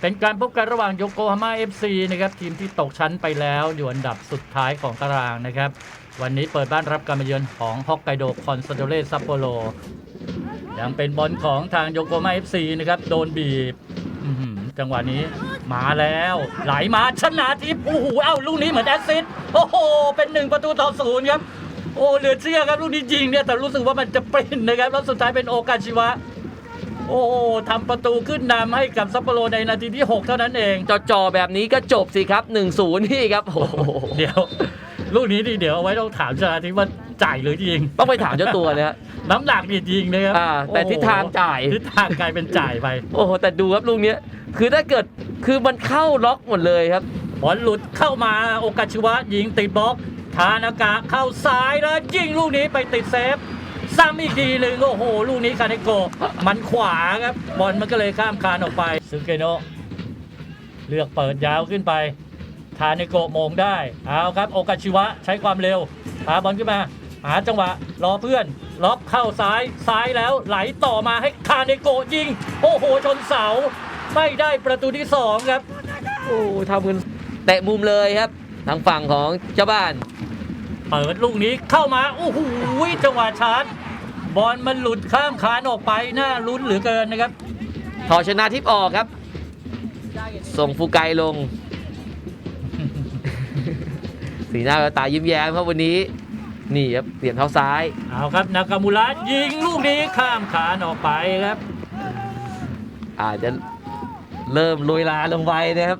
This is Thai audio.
เป็นการพบกันระหว่างโยโกฮาม่า FC นะครับทีมที่ตกชั้นไปแล้วอยู่อันดับสุดท้ายของตารางนะครับ วันนี้เปิดบ้านรับการมาเยือนของฮอกไกโดคอนซาโดเรซัปโปโรยังเป็นบอลของทางโยโกฮาม่า FC นะครับโดนบีบจังหวะนี้มาแล้ว ไหลมาชนะทิพย์โอ้โหเอ้าลูกนี้เหมือนแอสซิสโอ้โห เป็นหนึ่งประตูต่อศูนย์ครับโอ้เหลือเชื่อครับลูกนี้ยิงเนี่ยแต่รู้สึกว่ามันจะเป็นนะครับแล้วสุดท้ายเป็นโอกาชิวะ โอ้โหทำประตูขึ้นนำให้กับซัปโปโรในนาทีที่ 6 เท่านั้นเองจอๆแบบนี้ก็จบสิครับ 1-0 นี่ครับโอ้โหเดี๋ยว ลูกนี้ดิเดี๋ยวเอาไว้ต้องถามชนะทิพย์ว่าจ่ายหรือยิง ต้องไปถามเจ้าตัวนะฮะ น้ำหนักนี่ยิงนะครับอ่าแต่ทิศทางจ่าย ทิศทางกลายเป็นจ่ายไปโอ้โหแต่ดูครับลูกเนี้ยคือถ้าเกิดคือมันเข้าล็อกหมดเลยครับ บอลหลุดเข้ามาโอกาชิวะยิงติดบล็อกทานากะเข้าซ้ายแล้วยิงลูกนี้ไปติดเซฟ ซ้ำอีกทีหนึ่งโอ้โห ลูกนี้คาเนโกะมันขวาครับ บอลมันก็เลยข้ามคานออกไปซึเกโนะเลือกเปิดยาวขึ้นไป ทาเนโกะโมงได้ เอาครับ โอกาชิวะใช้ความเร็วพาบอลขึ้นมา หาจังหวะรอเพื่อน ล็อกเข้าซ้ายซ้ายแล้วไหลต่อมาให้คาเนโกะยิง โอ้โห ชนเสา ไม่ได้ประตูที่สองครับ โอ้ทำกันเตะมุมเลยครับ ทางฝั่งของเจ้าบ้าน เปิดลูกนี้เข้ามา โอ้โหจังหวะชาร์จ บอลมันหลุดข้ามคานออกไปน่าลุ้นเหลือเกินนะครับถอชนะทิพย์ออกครับ ส่งฟูไกลง สีหน้าแววตายิ้มแย้มครับวันนี้ นี่ครับเปลี่ยนเท้าซ้าย เอาครับนากามูระยิงลูกนี้ข้ามคานออกไปครับ อาจจะเริ่มลุยลาลงไปนะครับ